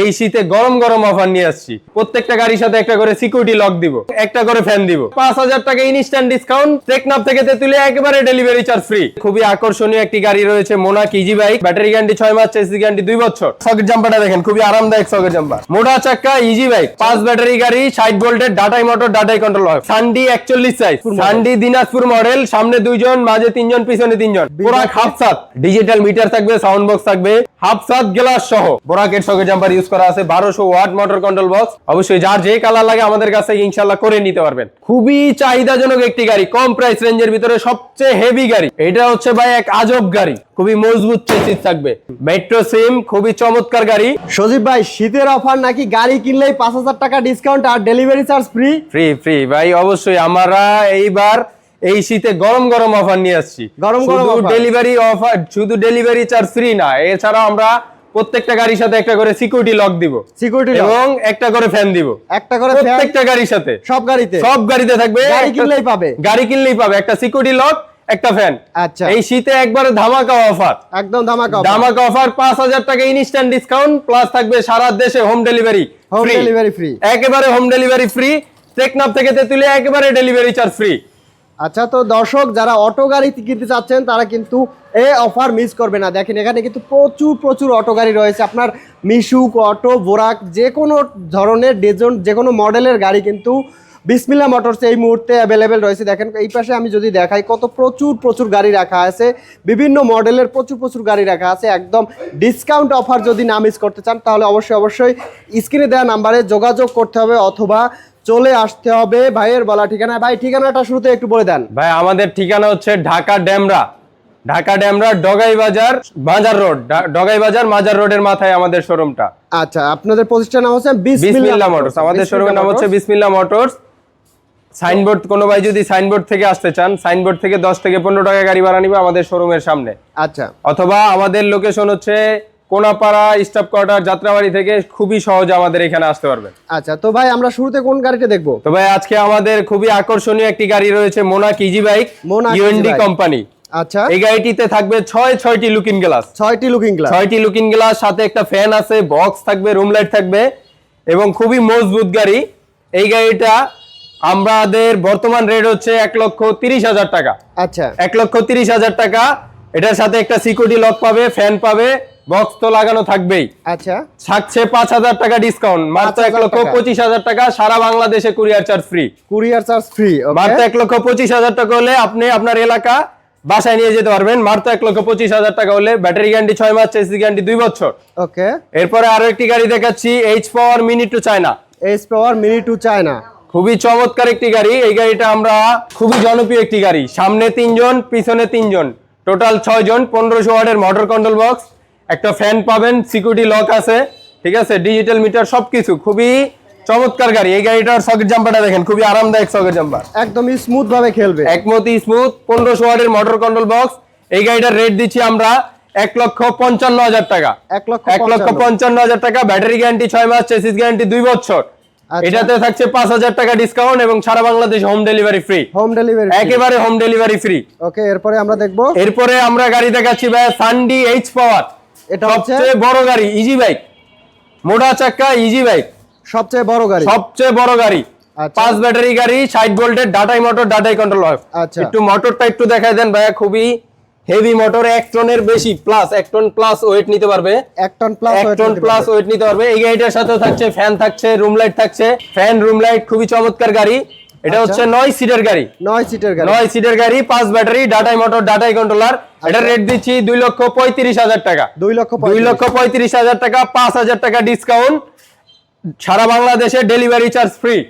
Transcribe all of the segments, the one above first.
এই শীতে গরম গরম অফার নিয়ে আসছি। প্রত্যেকটা গাড়ির সাথে একটা করে সিকিউরিটি লক দিব একটা করে ফ্যান দিব। পাঁচ হাজার টাকা ইনস্ট্যান্ট ডিসকাউন্ট টেকনাফ থেকে তেতুলে একেবারে ডেলিভারি চার্জ ফ্রি খুবই আকর্ষণীয় একটি গাড়ি রয়েছে মোনা ইজি বাইক ব্যাটারি গ্যারান্টি ছয় মাস চেসি গ্যারান্টি দুই বছর। সকেট জাম্পারটা দেখেন খুবই আরামদায়ক সকেট জাম্পার মোটা চাক্কা ইজি বাইক পাঁচ ব্যাটারি গাড়ি ষাট ভোল্টের ডাটাই মোটর ডাটাই কন্ট্রোল হয়। সানডি একচল্লিশ সাইজ সানডি দিনাজপুর মডেল সামনে দুইজন মাঝে তিনজন পিছনে তিনজন। পুরো হাফ সাত ডিজিটাল মিটার থাকবে সাউন্ড বক্স থাকবে। হাফ সাত গ্লাস সহ বোরাকেট সকেট জাম্পার ইউজ করা আছে বারোশো ওয়াট মোটর কন্ট্রোল বক্স অবশ্যই যার যে কালার লাগে আমাদের কাছে ইনশাল্লাহ করে নিতে পারবেন। খুবই চাহিদাজনক একটি গাড়ি কম প্রাইস রেঞ্জের ভিতরে সবচেয়ে হেভি গাড়ি। এটা হচ্ছে ভাই এক আজব গাড়ি খুবই মজবুত চেসিস থাকবে। মেট্রো সিম খুবই চমৎকার গাড়ি। সজীব ভাই শীতের অফার নাকি গাড়ি কিনলেই পাঁচ হাজার টাকা ডিসকাউন্ট আর delivery charge free free free ভাই অবশ্যই আমরা এইবার এই শীতে গরম গরম অফার নিয়ে আসছি। গরম গরম ডেলিভারি অফার শুধু ডেলিভারি চার্জ ফ্রি না এছাড়া আমরা প্রত্যেকটা গাড়ির সাথে একটা করে সিকিউরিটি লক দিব। সিকিউরিটি এবং একটা করে ফ্যান দিব। একটা করে প্রত্যেকটা গাড়ির সাথে। সব গাড়িতে। সব গাড়িতে থাকবে গাড়ি কিনলেই পাবে। গাড়ি কিনলেই পাবে। একটা সিকিউরিটি লক একটা ফ্যান আচ্ছা। এই শীতে একবারে ধামাকা অফার একদম ধামাকা ধামাকা অফার পাঁচ হাজার টাকা ইনস্ট্যান্ট ডিসকাউন্ট প্লাস থাকবে সারা দেশে home delivery home delivery free একেবারে হোম ডেলিভারি ফ্রি টেকনাফ থেকে তেতুলে একেবারে ডেলিভারি চার্জ ফ্রি আচ্ছা তো দর্শক, যারা অটো গাড়ি কিনতে চাচ্ছেন, তারা কিন্তু এ অফার মিস করবে না। দেখেন, এখানে কিন্তু প্রচুর প্রচুর অটো গাড়ি রয়েছে। আপনার মিশুক, অটো বোরাক যে কোনো ধরনের ডেজন যে কোনো মডেলের গাড়ি কিন্তু বিসমিল্লা মোটরস এই মুহূর্তে অ্যাভেলেবেল রয়েছে। দেখেন, এই পাশে আমি যদি দেখাই, কত প্রচুর প্রচুর গাড়ি রাখা আছে। বিভিন্ন মডেলের প্রচুর প্রচুর গাড়ি রাখা আছে। একদম ডিসকাউন্ট অফার যদি না মিস করতে চান, তাহলে অবশ্যই অবশ্যই স্ক্রিনে দেওয়া নাম্বারে যোগাযোগ করতে হবে অথবা চলে আসতে হবে ভাইয়ের বলা ঠিকানা ভাই ঠিকানাটা শুরুতে একটু বলে দেন। ভাই আমাদের ঠিকানা হচ্ছে ঢাকা ড্যামরা। ঢাকা ড্যামরা ডগাই বাজার মাজার রোড। ডগাই বাজার মাজার রোডের মাথায় আমাদের শোরুমটা। আচ্ছা আপনাদের প্রতিষ্ঠান নাম হচ্ছে বিসমিল্লা মোটরস আমাদের শোরুমের নাম হচ্ছে বিসমিল্লা মোটরস সাইনবোর্ড কোনো ভাই যদি সাইনবোর্ড থেকে আসতে চান সাইনবোর্ড থেকে দশ থেকে পনেরো টাকা গাড়ি ভাড়া নিবে আমাদের শোরুমের সামনে। আচ্ছা। অথবা আমাদের লোকেশন হচ্ছে কোনাপাড়া স্টাফ কোয়ার্টার যাত্রাবাড়ি থেকে খুবই সহজে আমাদের এখানে আসতে পারবেন। আচ্ছা তো ভাই আমরা শুরুতে কোন গাড়িটা দেখব? তো ভাই আজকে আমাদের খুবই আকর্ষণীয় একটি গাড়ি রয়েছে মোনাক ইজি বাইক ইউএনডি কোম্পানি। আচ্ছা। এই গাড়িটিতে থাকবে ছয় ছয়টি লুকিং গ্লাস ছয়টি লুকিং গ্লাস ছয়টি লুকিং গ্লাস সাথে একটা ফ্যান আছে বক্স থাকবে রুম লাইট থাকবে এবং খুবই মজবুত গাড়ি। এই গাড়িটা আমাদের বর্তমান রেট হচ্ছে এক লক্ষ তিরিশ হাজার টাকা। আচ্ছা। এক লক্ষ তিরিশ হাজার টাকা। এটার সাথে একটা সিকিউরিটি লক পাবে ফ্যান পাবে বক্স তো লাগানো থাকবেই। আচ্ছা। থাকছে পাঁচ হাজার টাকা ডিসকাউন্ট মাত্র এক লক্ষ পঁচিশ হাজার টাকা সারা বাংলাদেশে courier charge free courier charge free মাত্র এক লক্ষ পঁচিশ হাজার টাকা হলে আপনি আপনার এলাকা বাসায় নিয়ে যেতে পারবেন। মাত্র এক লক্ষ পঁচিশ হাজার টাকা হলে ব্যাটারি গ্যারান্টি ছয় মাস চেসি গ্যারান্টি দুই বছর। ওকে এরপরে আরও একটি গাড়ি দেখাচ্ছি H power mini two China H power mini two China খুবই চমৎকার একটি গাড়ি। এই গাড়িটা আমরা খুবই জনপ্রিয় একটি গাড়ি। সামনে তিনজন পিছনে তিনজন। টোটাল ছয় জন পনেরোশো ওয়ার্ডের মোটর কন্ট্রোল বক্স একটা ফ্যান পাবেন সিকিউরিটি লক আছে ঠিক আছে? ডিজিটাল মিটার সবকিছু। খুবই চমৎকার গাড়ি। এই গাড়িটার সকেট জাম্পারটা দেখেন খুবই আরামদায়ক সকেট জাম্পার একদম স্মুথ ভাবে খেলবে। একমতি স্মুথ পনেরোশো ওয়ার্ডের মোটর কন্ট্রোল বক্স এই গাড়িটার রেট দিচ্ছি আমরা এক লক্ষ পঞ্চান্ন হাজার টাকা। এক লক্ষ এক লক্ষ পঞ্চান্ন। হাজার টাকা ব্যাটারি গ্যারান্টি ছয় মাস চেসিস গ্যারান্টি দুই বছর। আচ্ছা। এটাতে থাকছে পাঁচ হাজার টাকা ডিসকাউন্ট এবং সারা Bangladesh home delivery free home delivery একেবারে হোম ডেলিভারি ফ্রি ওকে এরপরে আমরা দেখব। এরপরে আমরা গাড়ি দেখাচ্ছি ভাই সানডি এইচ পাওয়ার এটা হচ্ছে সবচেয়ে বড় গাড়ি ইজি বাইক মোটা চাক্কা ইজি বাইক সবচেয়ে বড় গাড়ি। সবচেয়ে বড় গাড়ি। আচ্ছা। পাঁচ ব্যাটারি গাড়ি ষাট ভোল্টের ডাটাই মোটর ডাটাই কন্ট্রোল হয় আচ্ছা। একটু মোটরটা একটু দেখাই দেন ভাইয়া খুবই হেভি মোটর এক টনের বেশি প্লাস এক টন প্লাস ওয়েট নিতে পারবে। এক টন প্লাস এক টন প্লাস ওয়েট নিতে পারবে। এই গাড়িটার সাথেও থাকছে ফ্যান থাকছে রুম লাইট থাকছে। ফ্যান রুম লাইট খুবই চমৎকার গাড়ি। এটা আচ্ছা। হচ্ছে নয় সিটের গাড়ি। নয় সিটের গাড়ি। নয় সিটের গাড়ি পাঁচ ব্যাটারি ডাটাই মোটর ডাটাই কন্ট্রোলার এটা রেট দিচ্ছি দুই লক্ষ পঁয়ত্রিশ হাজার টাকা। দুই লক্ষ দুই লক্ষ পঁয়ত্রিশ হাজার টাকা পাঁচ হাজার টাকা ডিসকাউন্ট সারা বাংলাদেশে delivery charge free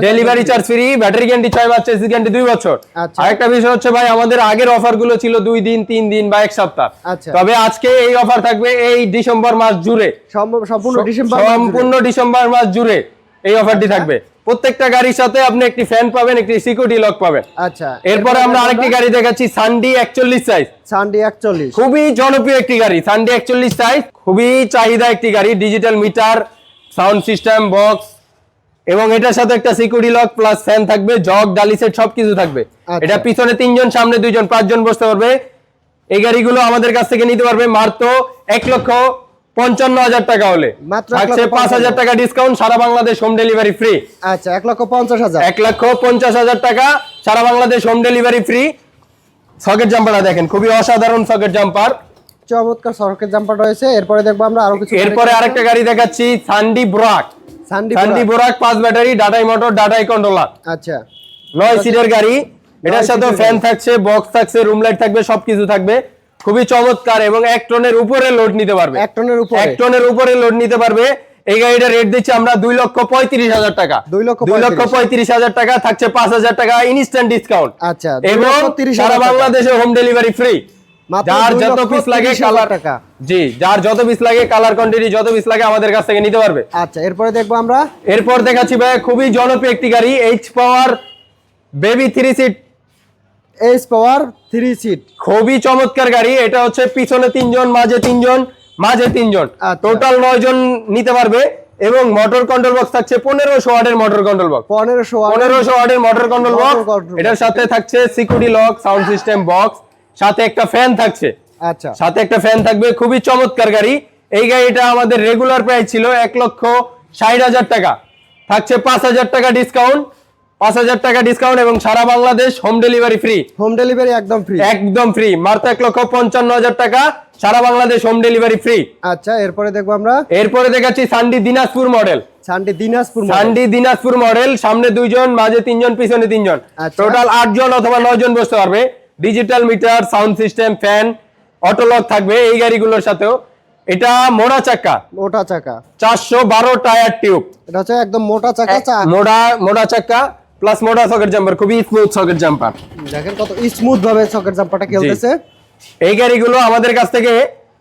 delivery charge free battery guarantee ছয় মাস চেসিস গ্যারান্টি দুই বছর। আচ্ছা। আরেকটা বিষয় হচ্ছে ভাই আমাদের আগের অফারগুলো ছিল দুই দিন তিন দিন বা এক সপ্তাহ। আচ্ছা। তবে আজকে এই অফার থাকবে এই ডিসেম্বর মাস জুড়ে। সম্ভব- সম্পূর্ণ ডিসেম্বর মাস জুড়ে। এই অফারটি। থাকবে। প্রত্যেকটা গাড়ির সাথে আপনি একটি ফ্যান পাবেন একটি সিকিউরিটি লক পাবেন। আচ্ছা এরপরে আমরা আরেকটি গাড়ি দেখাচ্ছি সানডি একচল্লিশ সাইজ সানডে একচল্লিশ। খুবই জনপ্রিয় একটি গাড়ি সানডে একচল্লিশ সাইজ খুবই চাহিদা একটি গাড়ি digital meter sound system box এবং এটার সাথে একটা সিকিউরিটি লক প্লাস ফ্যান থাকবে জগ ডালি সেট সবকিছু থাকবে। আচ্ছা। এটা পিছনে তিনজন সামনে দুইজন পাঁচজন বসতে পারবে। এই গাড়িগুলো আমাদের কাছ থেকে নিতে পারবে মাত্র এক লক্ষ পঞ্চান্ন হাজার টাকা হলে। থাকছে পাঁচ হাজার টাকা ডিসকাউন্ট সারা বাংলাদেশ হোম ডেলিভারি ফ্রি আচ্ছা এক লক্ষ পঞ্চাশ হাজার। এক লক্ষ পঞ্চাশ হাজার টাকা সারা Bangladesh home delivery free socket জাম্পারটা দেখেন খুবই অসাধারণ সকেট জাম্পার চমৎকার সরকের জাম্পার রয়েছে। এরপরে দেখব আমরা আরও কিছু এরপরে আরেকটা গাড়ি দেখাচ্ছি সান্ডি ব্রাক সান্ডি ব্রাক পাঁচ ব্যাটারি ডাটাই মোটর ডাটাই কন্ট্রোলার আচ্ছা। নয় সিটের গাড়ি। এটার সাথে ফ্যান থাকছে বক্স থাকছে রুম লাইট থাকবে সবকিছু থাকবে। খুবই চমৎকার এবং এক টনের উপরে লোড নিতে পারবে। এক টনের উপরে। এক টনের উপরে লোড নিতে পারবে। এই গাড়িটা রেট দিচ্ছি আমরা দুই লক্ষ পঁয়ত্রিশ হাজার টাকা। দুই লক্ষ দুই লক্ষ পঁয়ত্রিশ। পঁয়ত্রিশ হাজার টাকা থাকছে পাঁচ হাজার টাকা ইনস্ট্যান্ট ডিসকাউন্ট আচ্ছা এবং সারা বাংলাদেশে হোম ডেলিভারি ফ্রি যার যত পিস লাগে কালার টাকা। জি যার যত পিস লাগে কালার কোয়ান্টিটি যত পিস লাগে আমাদের কাছ থেকে নিতে পারবে। আচ্ছা এরপরে দেখব আমরা। এরপর দেখাচ্ছি ভাই খুবই জনপ্রিয় একটি গাড়ি H power baby three seat H power three seat খুবই চমৎকার গাড়ি এটা হচ্ছে পিছনে তিনজন মাঝে তিনজন মাঝে তিনজন। আচ্ছা। টোটাল নয় জন নিতে পারবে এবং মোটর কন্ট্রোল বক্স থাকছে পনেরোশো ওয়াটের মোটর কন্ট্রোল বক্স পনেরোশো পনেরোশো ওয়াটের মোটর কন্ট্রোল বক্স এটার সাথে থাকছে security lock sound system box সাথে একটা ফ্যান থাকছে। আচ্ছা। সাথে একটা ফ্যান থাকবে খুবই চমৎকার গাড়ি। এই গাড়িটা আমাদের রেগুলার প্রাইস ছিল এক লক্ষ ষাট হাজার টাকা। থাকছে পাঁচ হাজার টাকা ডিসকাউন্ট পাঁচ হাজার টাকা ডিসকাউন্ট এবং সারা Bangladesh home delivery free home delivery একদম ফ্রি একদম ফ্রি মাত্র এক লক্ষ পঞ্চান্ন হাজার টাকা সারা বাংলাদেশ হোম ডেলিভারি ফ্রি আচ্ছা এরপরে দেখব আমরা। এরপরে দেখাচ্ছি সান্ডি দিনাজপুর মডেল সান্ডি দিনাজপুর। সান্ডি দিনাজপুর মডেল সামনে দুইজন মাঝে তিনজন পিছনে তিনজন। আচ্ছা। টোটাল আটজন অথবা নয় জন বসতে পারবে। Digital meter sound system fan auto lock থাকবে এই গাড়িগুলোর সাথেও। এটা মোড়া চাক্কা মোটা চাকা। চারশো বারো টায়ার টিউব। এটা হচ্ছে একদম মোটা চাকা মোড়া মোড়া চাক্কা প্লাস মোড়া সকেট জাম্পার খুবই স্মুথ সকেট জাম্পার দেখেন কত স্মুথ ভাবে সকেট জাম্পারটা খেলতেছে। এই গাড়িগুলো আমাদের কাছ থেকে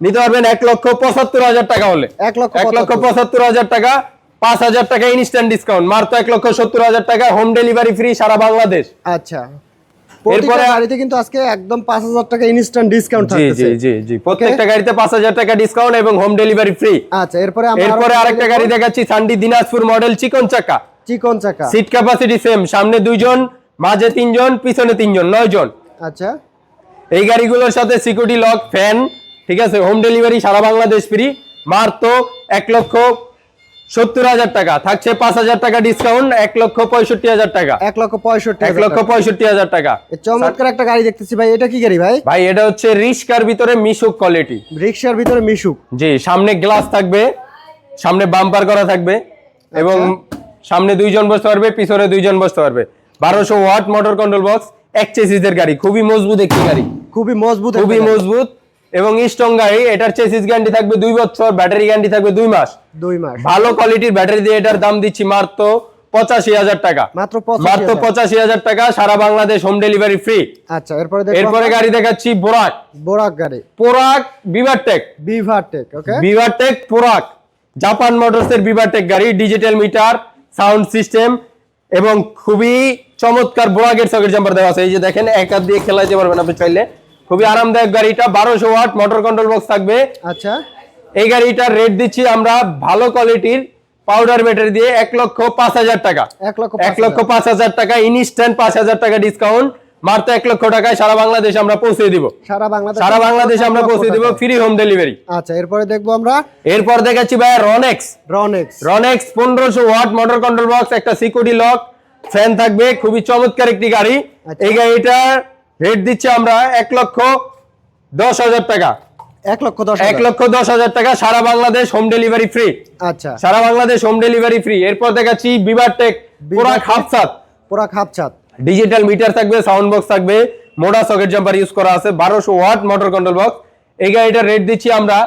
নিতে পারবেন এক লক্ষ পঁচাত্তর হাজার টাকা হলে। এক লক্ষ এক লক্ষ পঁচাত্তর। হাজার টাকা পাঁচ হাজার টাকা ইনস্ট্যান্ট ডিসকাউন্ট মাত্র এক লক্ষ সত্তর হাজার টাকা হোম ডেলিভারি ফ্রি সারা বাংলাদেশ। আচ্ছা। এরপরে- গাড়িতে কিন্তু আজকে একদম পাঁচ হাজার টাকা ইনস্ট্যান্ট ডিসকাউন্ট থাকতেছে জি জি জি। প্রত্যেকটা গাড়িতে পাঁচ হাজার টাকা ডিসকাউন্ট এবং হোম ডেলিভারি ফ্রি আচ্ছা এরপরে আমরা এরপরে আরেকটা গাড়ি দেখাচ্ছি সান্ডি দিনাজপুর মডেল চিকন চাকা চিকন চাকা। সিট ক্যাপাসিটি সেম সামনে দুইজন মাঝে তিনজন পিছনে তিনজন নয়জন। আচ্ছা। এই গাড়িগুলোর সাথে সিকিউরিটি লক ফ্যান ঠিক আছে? হোম ডেলিভারি সারা বাংলাদেশ ফ্রি মাত্র এক লক্ষ সত্তর হাজার টাকা। থাকছে পাঁচ হাজার টাকা ডিসকাউন্ট এক লক্ষ পঁয়ষট্টি হাজার টাকা। এক লক্ষ পঁয়ষট্টি এক লক্ষ পঁয়ষট্টি হাজার টাকা। এ চমৎকার একটা গাড়ি দেখতেছি ভাই। এটা কি গাড়ি ভাই? ভাই এটা হচ্ছে রিস্কার ভিতরে মিশুক কোয়ালিটি রিক্সার ভিতরে মিশুক। জি সামনে গ্লাস থাকবে সামনে বাম্পার করা থাকবে এবং সামনে দুইজন বসতে পারবে পিছনে দুইজন বসতে পারবে। বারোশো ওয়াট মোটর কন্ট্রোল বক্স এক চেসিসের গাড়ি খুবই মজবুত একটি গাড়ি। খুবই মজবুত খুবই মজবুত এবং স্ট্রং গাড়ি এটার চেসিস গ্যারান্টি থাকবে দুই বছর ব্যাটারি গ্যারান্টি থাকবে দুই মাস। দুই মাস। ভালো কোয়ালিটির ব্যাটারি দিয়ে এটার দাম দিচ্ছি মাত্র পঁচাশি হাজার টাকা। মাত্র মাত্র পঁচাশি হাজার টাকা সারা বাংলাদেশ হোম ডেলিভারি ফ্রি আচ্ছা এরপরে এরপরে গাড়ি দেখাচ্ছি বোরাক বোরাক গাড়ি। পোরাক বিভারটেক বিভারটেক ওকে বিভারটেক পোরাক জাপান মোটরস এর বিভারটেক গাড়ি ডিজিটাল মিটার সাউন্ড সিস্টেম এবং খুবই চমৎকার বোয়াগের সকেট জাম্পার দেওয়া আছে। এই যে দেখেন এক হাত দিয়ে খেলাইতে পারবেন আপনি চাইলে। খুবই আরামদায়ক গাড়িটা বারোশো ওয়াট মোটর কন্ট্রোল বক্স থাকবে। আচ্ছা। এই গাড়িটার রেট দিচ্ছি আমরা ভালো কোয়ালিটির পাউডার ব্যাটারি দিয়ে এক লক্ষ পাঁচ হাজার টাকা। এক লক্ষ এক লক্ষ পাঁচ হাজার টাকা ইনস্ট্যান্ট পাঁচ হাজার টাকা ডিসকাউন্ট মাত্র এক লক্ষ টাকায় সারা বাংলাদেশ আমরা পৌঁছে দিব। সারা বাংলাদেশ সারা বাংলাদেশে আমরা পৌঁছে দিব ফ্রি হোম ডেলিভারি আচ্ছা এরপরে দেখব আমরা। এরপর দেখাচ্ছি ভাই রনেক্স রনেক্স রনেক্স পনেরোশো ওয়াট মোটর কন্ট্রোল বক্স একটা সিকিউরিটি লক ফ্যান থাকবে খুবই চমৎকার একটি গাড়ি। আচ্ছা। এই গাড়িটা রেট দিচ্ছি আমরা এক লক্ষ দশ হাজার টাকা। এক লক্ষ দশ এক হাজার। লক্ষ দশ হাজার টাকা সারা বাংলাদেশ হোম ডেলিভারি ফ্রি আচ্ছা। সারা বাংলাদেশ হোম ডেলিভারি ফ্রি এরপর দেখাচ্ছি বিবার টেক পুরা। খাপসাত পুরা খাপছাত ডিজিটাল মিটার থাকবে সাউন্ড বক্স থাকবে মোডা সকেট জাম্পার ইউজ করা আছে বারোশো ওয়াট মোটর কন্ট্রোল বক্স এই গাড়িটার রেট দিচ্ছি আমরা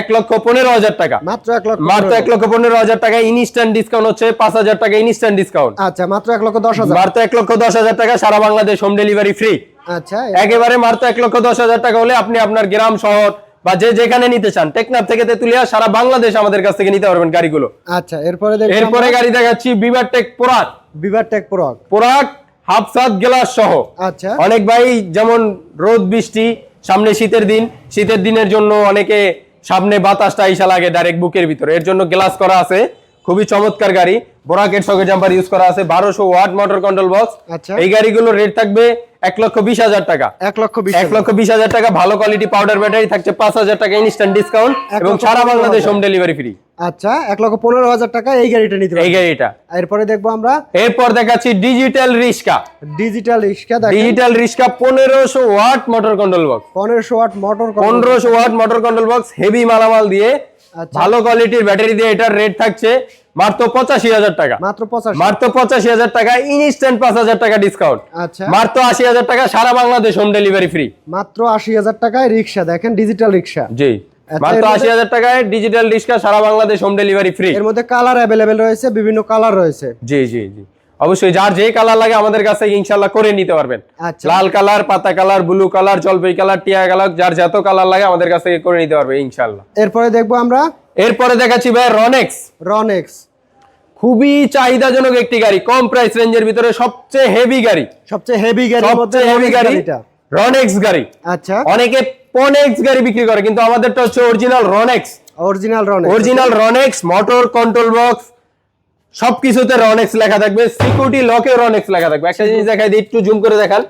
এক লক্ষ পনেরো হাজার টাকা। মাত্র এক লক্ষ মাত্র এক লক্ষ পনেরো হাজার টাকা ইনস্ট্যান্ট ডিসকাউন্ট হচ্ছে পাঁচ হাজার টাকা ইনস্ট্যান্ট ডিসকাউন্ট আচ্ছা মাত্র এক লক্ষ দশ হাজার। মাত্র এক লক্ষ দশ হাজার টাকা সারা বাংলাদেশ হোম ডেলিভারি ফ্রি আচ্ছা একেবারে মাত্র এক লক্ষ দশ হাজার টাকা হলে আপনি আপনার গ্রাম শহর বা যে যেখানে নিতে চান টেকনাফ থেকে তেতুলিয়া সারা বাংলাদেশ আমাদের কাছ থেকে নিতে পারবেন গাড়িগুলো। আচ্ছা এরপরে এরপরে গাড়ি দেখাচ্ছি বিবার টেক পোরাক বিভার টেক পুরক পোরাক হাফসাত গ্লাস সহ। আচ্ছা। অনেক ভাই যেমন রোদ বৃষ্টি সামনে শীতের দিন শীতের দিনের জন্য অনেকে সামনে বাতাসটা ইসা লাগে ডাইরেক্ট বুকের ভিতরে। এর জন্য গ্লাস করা আছে। খুবই চমৎকার গাড়ি। বোরাকেট সকেট জাম্পার ইউজ করা আছে বারোশো ওয়াট মোটর কন্ট্রোল বক্স আচ্ছা। এই গাড়িগুলোর রেট থাকবে এক লক্ষ বিশ হাজার টাকা। এক লক্ষ এক লক্ষ বিশ হাজার টাকা ভালো কোয়ালিটি পাউডার ব্যাটারি থাকছে পাঁচ হাজার টাকা ইনস্ট্যান্ট ডিসকাউন্ট এবং সারা বাংলাদেশ হোম ডেলিভারি ফ্রি আচ্ছা এক লক্ষ পনেরো হাজার টাকা এই গাড়িটা নিতে এই গাড়িটা। এরপরে দেখব আমরা। এরপর দেখাচ্ছি ডিজিটাল রিক্সা। ডিজিটাল রিক্সা দেখেন। ডিজিটাল রিক্সা পনেরোশো ওয়াট মোটর কন্ট্রোল বক্স পনেরোশো ওয়াট মোটর পনেরোশো watt motor control box heavy মালামাল দিয়ে আচ্ছা। ভালো কোয়ালিটির ব্যাটারি দিয়ে এটার রেট থাকছে মাত্র পঁচাশি হাজার টাকা। মাত্র মাত্র পঁচাশি হাজার টাকা ইনস্ট্যান্ট পাঁচ হাজার টাকা ডিসকাউন্ট আচ্ছা। মাত্র আশি হাজার টাকা সারা বাংলাদেশ হোম ডেলিভারি ফ্রি মাত্র আশি হাজার টাকায় রিক্সা দেখেন ডিজিটাল রিক্সা। জি। আচ্ছা, মাত্র আশি হাজার টাকায় ডিজিটাল রিক্সা সারা বাংলাদেশ হোম ডেলিভারি ফ্রি এর মধ্যে কালার অ্যাভেলেবেল রয়েছে বিভিন্ন কালার রয়েছে। জি জি জি। অবশ্যই যার যে কালার লাগে আমাদের কাছে ইনশাল্লাহ করে নিতে পারবেন। আচ্ছা। লাল কালার পাতা কালার ব্লু কালার জলপাই কালার টিয়া কালার যার যত কালার লাগে আমাদের কাছ থেকে করে নিতে পারবে ইনশাল্লাহ এরপরে দেখব আমরা এরপরে দেখাচ্ছি ভাই রনেক্স রনেক্স খুবই চাহিদাজনক একটি গাড়ি কম প্রাইস রেঞ্জের ভিতরে সবচেয়ে হেভি গাড়ি। সবচেয়ে হেভি মধ্যে সবচেয়ে হেভি গাড়ি রনেক্স গাড়ি। আচ্ছা। অনেকে পনেক্স গাড়ি বিক্রি করে কিন্তু আমাদেরটা হচ্ছে অরিজিনাল রনেক্স অরিজিনাল রনেক্স অরিজিনাল রনেক্স মোটর কন্ট্রোল বক্স সবকিছুতে রনেক্স লেখা থাকবে। সিকিউরিটি লকে রনেক্স লেখা থাকবে। একটা জিনিস দেখাই দিই একটু জুম করে দেখান।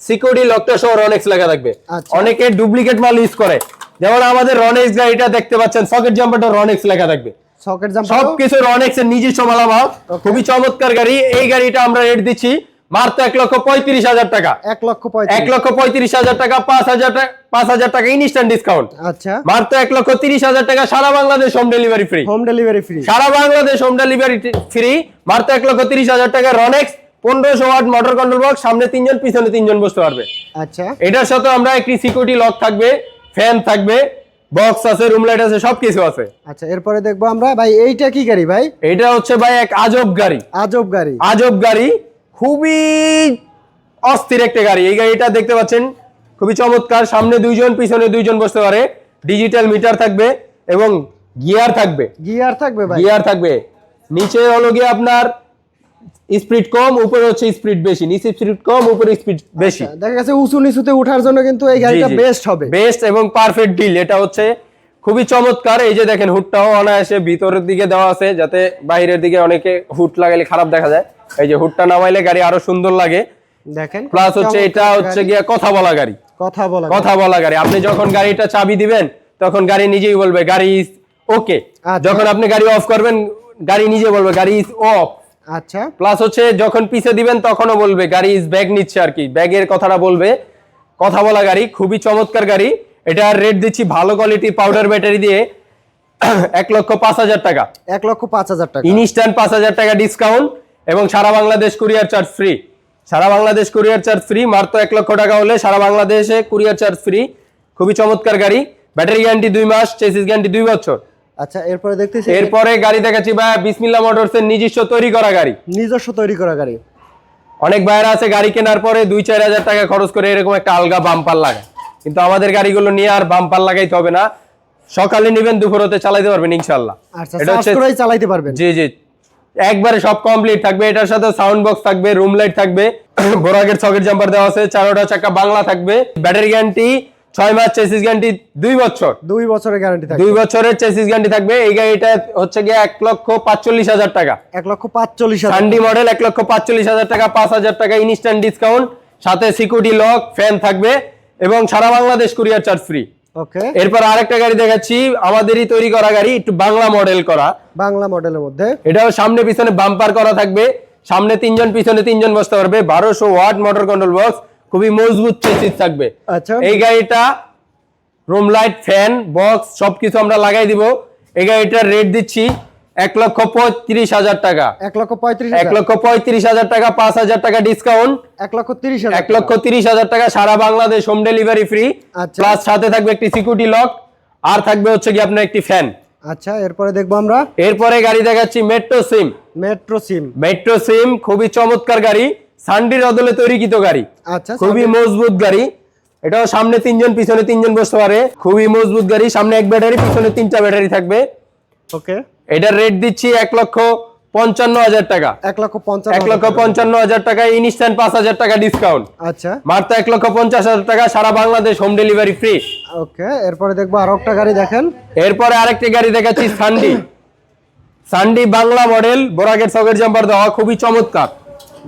সিকিউরিটি লকটা সহ রনেক্স লেখা থাকবে। আচ্ছা। অনেকে ডুপ্লিকেট মাল ইউজ করে। যেমন আমাদের রনেক্স গাড়িটা দেখতে পাচ্ছেন সকেট জাম্পারটা রনেক্স লেখা থাকবে। সকেট জাম্পার সবকিছু রনেক্স এর নিজস্ব মালামাল খুবই চমৎকার গাড়ি। এই গাড়িটা আমরা রেট দিচ্ছি মাত্র এক লক্ষ পঁয়ত্রিশ হাজার টাকা। এক লক্ষ এক পঁয়ত্রিশ লক্ষ পঁয়ত্রিশ হাজার টাকা পাঁচ হাজার টাকা পাঁচ হাজার টাকা ইনস্ট্যান্ট ডিসকাউন্ট আচ্ছা। মাত্র এক লক্ষ তিরিশ হাজার টাকা সারা Bangladesh home delivery free home delivery free সারা বাংলাদেশ হোম ডেলিভারি ফ্রি মাত্র এক লক্ষ তিরিশ হাজার টাকা রনেক্স পনেরোশো ওয়াট মোটর কন্ট্রোল বক্স সামনে তিনজন পিছনে তিনজন বসতে পারবে। আচ্ছা। এটার সাথে আমরা একটি সিকিউরিটি লক থাকবে। ফ্যান থাকবে বক্স আছে রুম লাইট আছে সবকিছু আছে। আচ্ছা এরপরে দেখব আমরা ভাই এইটা কি গাড়ি ভাই? এটা হচ্ছে ভাই এক আজব গাড়ি। আজব গাড়ি। আজব গাড়ি খুবই অস্থির একটা গাড়ি। এই গাড়িটা দেখতে পাচ্ছেন খুবই চমৎকার। সামনে দুইজন পিছনে দুইজন বসতে পারে। ডিজিটাল মিটার থাকবে এবং গিয়ার থাকবে। গিয়ার থাকবে ভাই। গিয়ার থাকবে। নিচে হলো গিয়ে আপনার স্পিড কম উপরে হচ্ছে স্পিড বেশি নিচে স্পিড কম উপরে স্পিড বেশি। আচ্ছা, দেখা গেছে উঁচু নিচুতে ওঠার জন্য কিন্তু এই গাড়িটা বেস্ট হবে। বেস্ট এবং পারফেক্ট ডিল এটা হচ্ছে খুবই চমৎকার। এই যে দেখেন হুডটাও অনায়াসে ভিতরের দিকে দেওয়া আছে যাতে বাইরের দিকে অনেকে হুড লাগাইলে খারাপ দেখা যায়। এই যে হুডটা নামাইলে গাড়ি আরও সুন্দর লাগে। দেখেন প্লাস হচ্ছে এটা হচ্ছে। গিয়া কথা বলা গাড়ি। কথা বলা কথা বলা গাড়ি। আপনি যখন গাড়িটা চাবি দিবেন তখন গাড়ি নিজেই বলবে গাড়ি ওকে আচ্ছা। যখন আপনি গাড়ি অফ করবেন গাড়ি নিজে বলবে গাড়ি ইজ অফ আচ্ছা। প্লাস হচ্ছে যখন পিছে দিবেন তখনও বলবে গাড়ি ইজ ব্যাগ নিচ্ছে আর কি। ব্যাগের কথাটা বলবে কথা বলা গাড়ি খুবই চমৎকার গাড়ি। এটার রেট দিচ্ছি ভালো কোয়ালিটির পাউডার ব্যাটারি দিয়ে এক লক্ষ পাঁচ হাজার টাকা। এক লক্ষ পাঁচ হাজার টাকা। ইনস্ট্যান্ট পাঁচ হাজার টাকা ডিসকাউন্ট এবং সারা বাংলাদেশ কুরিয়ার চার্জ ফ্রি সারা বাংলাদেশ কুরিয়ার চার্জ ফ্রি মাত্র এক লক্ষ টাকা হলে সারা বাংলাদেশে কুরিয়ার চার্জ ফ্রি খুবই চমৎকার গাড়ি। ব্যাটারি গ্যারান্টি দুই মাস চেসিস গ্যারান্টি দুই বছর। আচ্ছা এরপরে দেখতেছি এরপরে গাড়ি দেখাচ্ছি ভাই বিসমিল্লা মোটরস এর নিজস্ব তৈরি করা গাড়ি। নিজস্ব তৈরি করা গাড়ি। অনেক আছে গাড়ি কেনার পরে দুই চার হাজার টাকা খরচ করে এরকম একটা আলগা বাম্পার লাগায়। কিন্তু আমাদের গাড়িগুলো নিয়ে আর বাম্পার লাগাইতে হবে না। সকালে নিবেন দুপুর হতে চালাইতে পারবেন ইনশাল্লাহ আচ্ছা এটা হচ্ছে চালাইতে পারবেন। জি জি। একবারে সব কমপ্লিট থাকবে। এটার সাথে সাউন্ড বক্স থাকবে রুম লাইট থাকবে। বোরাগের সকেট জাম্পার দেওয়া আছে চারোটা চাকা বাংলা থাকবে। ব্যাটারি গ্যারান্টি ছয় মাস চেসিস গ্যারান্টি দুই বছর। দুই বছরের গ্যারান্টি থাকবে। দুই বছরের চেসিস গ্যারান্টি থাকবে। এই গাড়িটা হচ্ছে গিয়ে এক লক্ষ পাঁচচল্লিশ হাজার টাকা। এক লক্ষ পাঁচচল্লিশ হাজার। মডেল এক লক্ষ পাঁচচল্লিশ হাজার টাকা পাঁচ হাজার টাকা ইনস্ট্যান্ট ডিসকাউন্ট সাথে সিকিউরিটি লক ফ্যান থাকবে এবং সারা Bangladesh courier charge free okay এরপর আরেকটা গাড়ি দেখাচ্ছি আমাদেরই তৈরি করা গাড়ি একটু বাংলা মডেল করা। বাংলা মডেলের মধ্যে। এটাও সামনে পিছনে বাম্পার করা থাকবে সামনে তিনজন পিছনে তিনজন বসতে পারবে বারোশো ওয়াট মোটর কন্ট্রোল বক্স খুবই মজবুত চেসিস থাকবে। আচ্ছা। এই গাড়িটা রুম লাইট ফ্যান বক্স সবকিছু আমরা লাগাই দিব। এই গাড়িটার রেট দিচ্ছি এক লক্ষ পঁয়ত্রিশ হাজার টাকা। এক লক্ষ পঁয়ত্রিশ এক লক্ষ পঁয়ত্রিশ হাজার টাকা পাঁচ হাজার টাকা ডিসকাউন্ট এক লক্ষ তিরিশ হাজার এক লক্ষ তিরিশ হাজার টাকা সারা Bangladesh home delivery free. Plus সাথে থাকবে একটি সিকিউরিটি লক আর থাকবে হচ্ছে কি আপনার একটি ফ্যান আচ্ছা এরপরে দেখব আমরা। এরপরে গাড়ি দেখাচ্ছি metro sim metro sim metro sim খুবই চমৎকার গাড়ি। সান্ডির অদলে তৈরিকৃত গাড়ি। আচ্ছা খুবই মজবুত গাড়ি। এটাও সামনে তিনজন পিছনে তিনজন বসতে পারে। খুবই মজবুত গাড়ি। সামনে এক ব্যাটারি পিছনে তিনটা ব্যাটারি থাকবে। ওকে। এটার রেট দিচ্ছি এক লক্ষ পঞ্চান্ন হাজার টাকা। এক লক্ষ পঞ্চান্ন এক লক্ষ পঞ্চান্ন হাজার টাকা ইনস্ট্যান্ট পাঁচ হাজার টাকা ডিসকাউন্ট আচ্ছা। মাত্র এক লক্ষ পঞ্চাশ হাজার টাকা সারা Bangladesh home delivery free okay এরপরে দেখব আরও একটা গাড়ি দেখেন। এরপরে আরেকটি গাড়ি দেখাচ্ছি সান্ডি। সানডি বাংলা মডেল বোরাকের সকেট জাম্পার দেওয়া খুবই চমৎকার।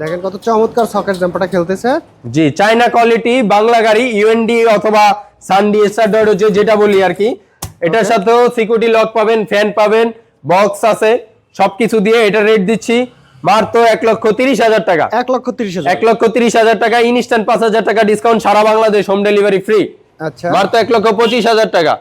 দেখেন কত চমৎকার সকেট জাম্পারটা খেলতেছে। জি চাইনা কোয়ালিটি বাংলা গাড়ি ইউএনডি অথবা সানডি স্টার্টার হচ্ছে যেটা বলি আর কি। এটার সাথেও সিকিউরিটি লক পাবেন ফ্যান পাবেন বক্স আছে সবকিছু দিয়ে এটা রেট দিচ্ছি মাত্র এক লক্ষ তিরিশ হাজার টাকা। এক লক্ষ তিরিশ এক লক্ষ তিরিশ হাজার টাকা ইনস্ট্যান্ট পাঁচ হাজার টাকা ডিসকাউন্ট সারা বাংলাদেশ হোম ডেলিভারি ফ্রি আচ্ছা। মাত্র এক লক্ষ পঁচিশ হাজার টাকা।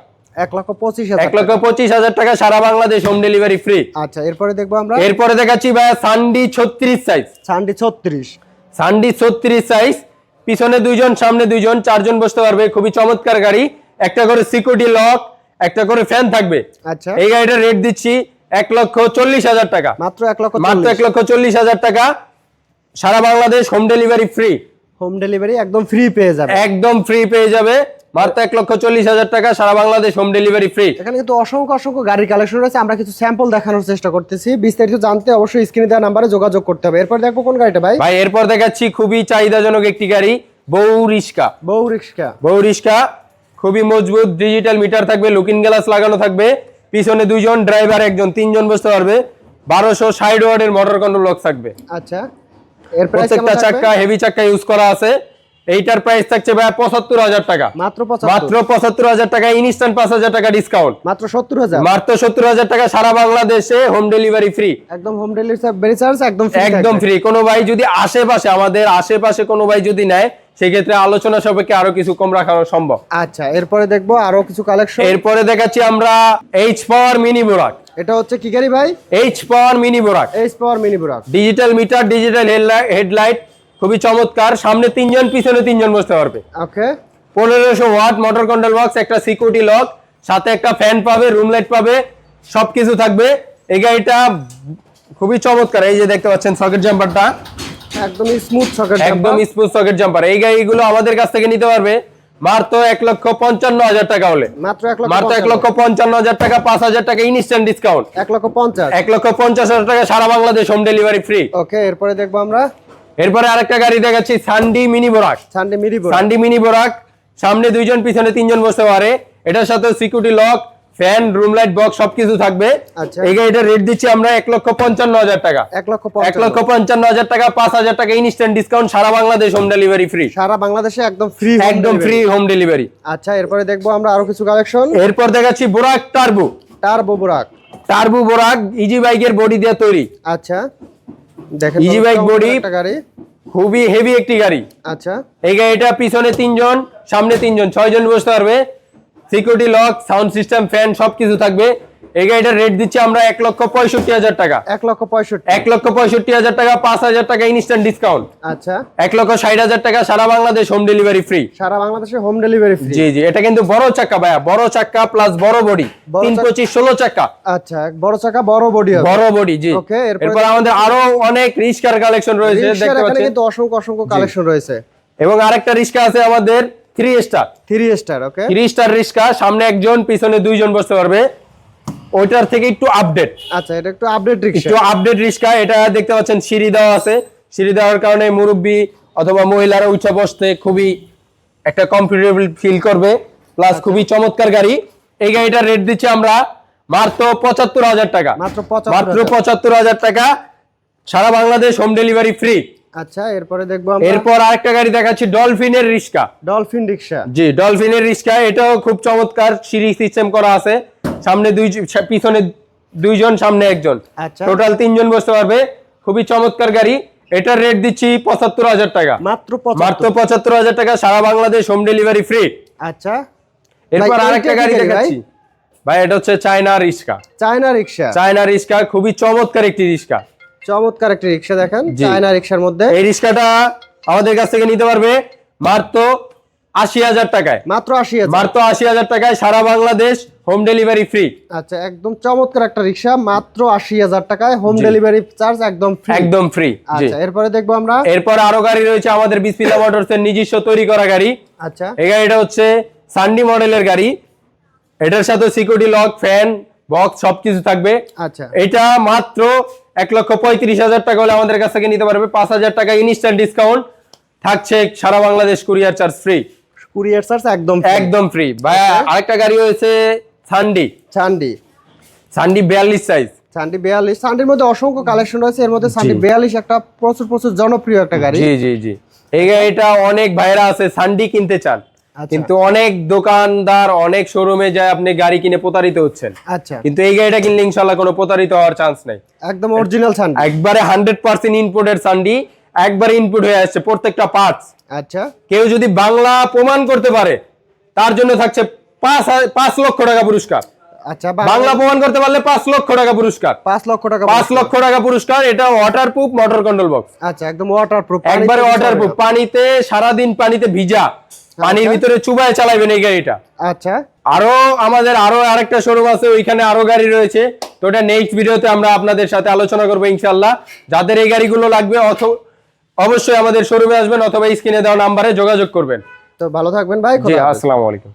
এক লক্ষ পঁচিশ এক লক্ষ পঁচিশ হাজার টাকা সারা বাংলাদেশ হোম ডেলিভারি ফ্রি আচ্ছা এরপরে দেখব আমরা। এরপরে দেখাচ্ছি ভাইয়া সানডি ছত্রিশ সাইজ সানডি ছত্রিশ। সানডি ছত্রিশ সাইজ পিছনে দুইজন সামনে দুইজন চারজন বসতে পারবে। খুবই চমৎকার গাড়ি। একটা করে সিকিউরিটি লক একটা করে ফ্যান থাকবে। আচ্ছা। এই গাড়িটা রেট দিচ্ছি এক লক্ষ চল্লিশ হাজার টাকা। মাত্র এক লক্ষ মাত্র এক লক্ষ চল্লিশ হাজার টাকা। সারা Bangladesh home delivery free home delivery একদম ফ্রি পেয়ে যাবে। একদম ফ্রি পেয়ে যাবে। মাত্র এক লক্ষ চল্লিশ হাজার টাকা সারা বাংলাদেশ হোম ডেলিভারি ফ্রি এখানে কিন্তু অসংখ্য অসংখ্য গাড়ির কালেকশন রয়েছে। আমরা কিছু স্যাম্পল দেখানোর চেষ্টা করতেছি। বিস্তারিত জানতে অবশ্যই স্ক্রিনে দেওয়া নাম্বারে যোগাযোগ করতে হবে। এরপর দেখব কোন গাড়িটা ভাই। ভাই এরপর দেখাচ্ছি খুবই চাহিদাজনক একটি গাড়ি বউ রিস্কা বউ রিক্সা বউ রিস্কা খুবই মজবুত ডিজিটাল মিটার থাকবে লুকিং গ্লাস লাগানো থাকবে। পিছনে দুইজন ড্রাইভার একজন তিনজন বসতে পারবে। বারোশো ষাট ওয়ার্ডের মোটর কন্ট্রোল লক থাকবে। আচ্ছা। এর প্রত্যেকটা চাক্কা হেভি চাক্কা ইউজ করা আছে। এইটার প্রাইস থাকছে ভাই পঁচাত্তর হাজার টাকা। মাত্র মাত্র পঁচাত্তর হাজার টাকা ইনস্ট্যান্ট পাঁচ হাজার টাকা ডিসকাউন্ট মাত্র সত্তর হাজার। মাত্র সত্তর হাজার টাকা সারা বাংলাদেশে হোম ডেলিভারি ফ্রি একদম হোম ডেলিভারি চার্জ একদম একদম ফ্রি কোনো ভাই যদি আশেপাশে আমাদের আশেপাশে কোনো ভাই যদি নেয় সেক্ষেত্রে আলোচনা সাপেক্ষে আরও কিছু কম রাখানো সম্ভব। আচ্ছা এরপরে দেখব আরও কিছু কালেকশন এরপরে দেখাচ্ছি আমরা এইচ পাওয়ার মিনি বোরাক এটা হচ্ছে কি গাড়ি ভাই? H power mini Borak H power mini Burak digital meter digital headlight খুবই চমৎকার। সামনে তিনজন পিছনে তিনজন বসতে পারবে। ওকে পনেরোশো ওয়াট মোটর কন্ট্রোল বক্স একটা সিকিউরিটি লক সাথে একটা ফ্যান পাবে রুম লাইট পাবে সবকিছু থাকবে। এই গাড়িটা খুবই চমৎকার। এই যে দেখতে পাচ্ছেন সকেট জাম্পারটা একদম স্মুথ সকেট একদম স্মুথ সকেট জাম্পার এই গাড়িগুলো আমাদের কাছ থেকে নিতে পারবে। মাত্র এক লক্ষ পঞ্চান্ন হাজার টাকা হলে। মাত্র এক লক্ষ পঞ্চান্ন। হাজার টাকা পাঁচ হাজার টাকা ইনস্ট্যান্ট ডিসকাউন্ট এক লক্ষ পঞ্চাশ। এক লক্ষ পঞ্চাশ হাজার টাকা সারা Bangladesh home delivery free okay এরপরে দেখব আমরা। এরপরে আরেকটা গাড়ি দেখাচ্ছি Sandy mini Borak Sandy mini Sandy mini Borak সামনে দুইজন পিছনে তিনজন বসতে পারে। এটার সাথে security lock fan room light box সবকিছু থাকবে। আচ্ছা। এই গাড়িটা রেট দিচ্ছি আমরা এক লক্ষ পঞ্চান্ন হাজার টাকা। এক লক্ষ পঞ্চান্ন। হাজার টাকা পাঁচ হাজার টাকা ইনস্ট্যান্ট ডিসকাউন্ট সারা বাংলাদেশ হোম ডেলিভারি ফ্রি সারা বাংলাদেশে একদম ফ্রি একদম ফ্রি হোম ডেলিভারি আচ্ছা এরপরে দেখব আমরা আরও কিছু কালেকশন এরপর দেখাচ্ছি Borak turbo turbo Borak turbo Borak easy বাইকের বডি দিয়ে তৈরি। আচ্ছা দেখেন ইজি বাইক বডি একটা গাড়ি। খুবই হেভি একটি গাড়ি। আচ্ছা। এই গাড়িটা পিছনে তিনজন সামনে তিনজন ছয়জন বসতে পারবে। Security lock sound system fan সবকিছু থাকবে। এই গাড়িটার রেট দিচ্ছি আমরা এক লক্ষ পঁয়ষট্টি হাজার টাকা। এক লক্ষ পঁয়ষট্টি। এক লক্ষ পঁয়ষট্টি হাজার টাকা পাঁচ হাজার টাকা ইনস্ট্যান্ট ডিসকাউন্ট আচ্ছা। এক লক্ষ ষাট হাজার টাকা সারা বাংলাদেশ হোম ডেলিভারি ফ্রি সারা বাংলাদেশে হোম ডেলিভারি ফ্রি জি জি এটা কিন্তু বড় চাক্কা ভাইয়া বড় চাক্কা প্লাস বড় বডি তিন পঁচিশ ষোলো চাকা। আচ্ছা বড় চাকা বড় বডি বড় বডি জি। এরপর আমাদের আরও অনেক রিস্কার কালেকশন রয়েছে দেখতে পাচ্ছেন। কিন্তু অসংখ্য অসংখ্য কালেকশন রয়েছে। এবং আরেকটা রিস্কা আছে আমাদের three star three star okay three star রিস্কা সামনে একজন পিছনে দুইজন বসতে পারবে। ওইটার থেকে একটু আপডেট আচ্ছা এটা একটু আপডেট রিক্সা। একটু আপডেট রিস্কা এটা দেখতে পাচ্ছেন সিঁড়ি দেওয়া আছে। সিঁড়ি দেওয়ার কারণে মুরব্বী অথবা মহিলারা উঠে বসতে খুবই একটা কমফোর্টেবল ফিল করবে। প্লাস আচ্ছা। খুবই চমৎকার গাড়ি। এই গাড়িটার রেট দিচ্ছি আমরা মাত্র পঁচাত্তর হাজার টাকা। মাত্র 75,000 মাত্র পঁচাত্তর হাজার টাকা। সারা বাংলাদেশ হোম ডেলিভারি ফ্রি আচ্ছা এরপরে দেখব এরপর আরেকটা গাড়ি দেখাচ্ছি ডলফিনের রিস্কা ডলফিন রিক্সা। জি ডলফিনের রিস্কা এটাও খুব চমৎকার সিঁড়ি সিস্টেম করা আছে। সামনে দুই পিছনে দুইজন সামনে একজন। আচ্ছা। টোটাল তিনজন বসতে পারবে। খুবই চমৎকার গাড়ি। এটার রেট দিচ্ছি পঁচাত্তর হাজার টাকা। মাত্র মাত্র পঁচাত্তর হাজার টাকা সারা বাংলাদেশ হোম ডেলিভারি ফ্রি আচ্ছা। এরপর আরেকটা গাড়ি দেখাচ্ছি। ভাই? এটা হচ্ছে China rickshaw. China rickshaw. China rickshaw খুবই চমৎকার একটি রিস্কা চমৎকার একটা রিক্সা দেখেন চায়না রিক্সার মধ্যে। এই রিস্কাটা আমাদের কাছ থেকে নিতে পারবে মাত্র আশি হাজার টাকায়। মাত্র আশি হাজার। মাত্র আশি হাজার টাকায় সারা বাংলাদেশ হোম ডেলিভারি ফ্রি আচ্ছা একদম চমৎকার একটা রিক্সা মাত্র আশি হাজার টাকায় হোম ডেলিভারি চার্জ একদম ফ্রি একদম ফ্রি আচ্ছা এরপরে দেখব আমরা। এরপর আরও গাড়ি রয়েছে আমাদের বিসমিল্লা মোটরস এর নিজস্ব তৈরি করা গাড়ি। আচ্ছা। এই গাড়িটা হচ্ছে সানডি মডেলের গাড়ি। এটার সাথে সিকিউরিটি লক ফ্যান বক্স সবকিছু থাকবে। আচ্ছা। এটা মাত্র এক লক্ষ পঁয়ত্রিশ হাজার টাকা হলে আমাদের কাছ থেকে নিতে পারবে। পাঁচ হাজার টাকা ইনস্ট্যান্ট ডিসকাউন্ট থাকছে সারা Bangladesh courier charge free courier charge একদম একদম ফ্রি ভাইয়া। আরেকটা গাড়ি হয়েছে সানডি চান্ডি সানডি বিয়াল্লিশ সাইজ সানডি বিয়াল্লিশ। সানডির মধ্যে অসংখ্য কালেকশন রয়েছে। এর মধ্যে সানডি বিয়াল্লিশ একটা প্রচুর প্রচুর জনপ্রিয় একটা গাড়ি। জি জি জি। এই গাড়িটা অনেক ভাইরা আছে সানডি কিনতে চান। কিন্তু অনেক দোকানদার অনেক শোরুমে যায় আপনি গাড়ি কিনে প্রতারিত হচ্ছেন। আচ্ছা। কিন্তু এই গাড়িটা কিনলে ইনশাল্লাহ কোনো প্রতারিত হওয়ার চান্স নাই। একদম অরিজিনাল সানডি একবারে হান্ড্রেড পার্সেন্ট ইনপুটের সানডি একবারে ইনপুট হয়ে আসছে প্রত্যেকটা পার্টস আচ্ছা। কেউ যদি বাংলা প্রমাণ করতে পারে তার জন্য থাকছে পাঁচ পাঁচ লক্ষ টাকা পুরস্কার। আচ্ছা বাংলা বাংলা প্রমাণ করতে পারলে পাঁচ লক্ষ টাকা পুরস্কার। পাঁচ লক্ষ টাকা পাঁচ লক্ষ টাকা পুরস্কার এটা waterproof motor control box আচ্ছা একদম ওয়াটার প্রুফ একবারে ওয়াটার প্রুফ পানিতে সারাদিন পানিতে ভিজা। পানির ভিতরে চুবায় চালাবেন এই গাড়িটা। আচ্ছা। আরও আমাদের আরও আরেকটা শোরুম আছে ওইখানে আরও গাড়ি রয়েছে। তো ওটা নেক্সট ভিডিওতে আমরা আপনাদের সাথে আলোচনা করব ইনশাল্লাহ যাদের এই গাড়িগুলো লাগবে অবশ্যই আমাদের শোরুমে আসবেন অথবা স্ক্রিনে দেওয়া নাম্বারে যোগাযোগ করবেন। তো ভালো থাকবেন ভাই আসসালামু আলাইকুম।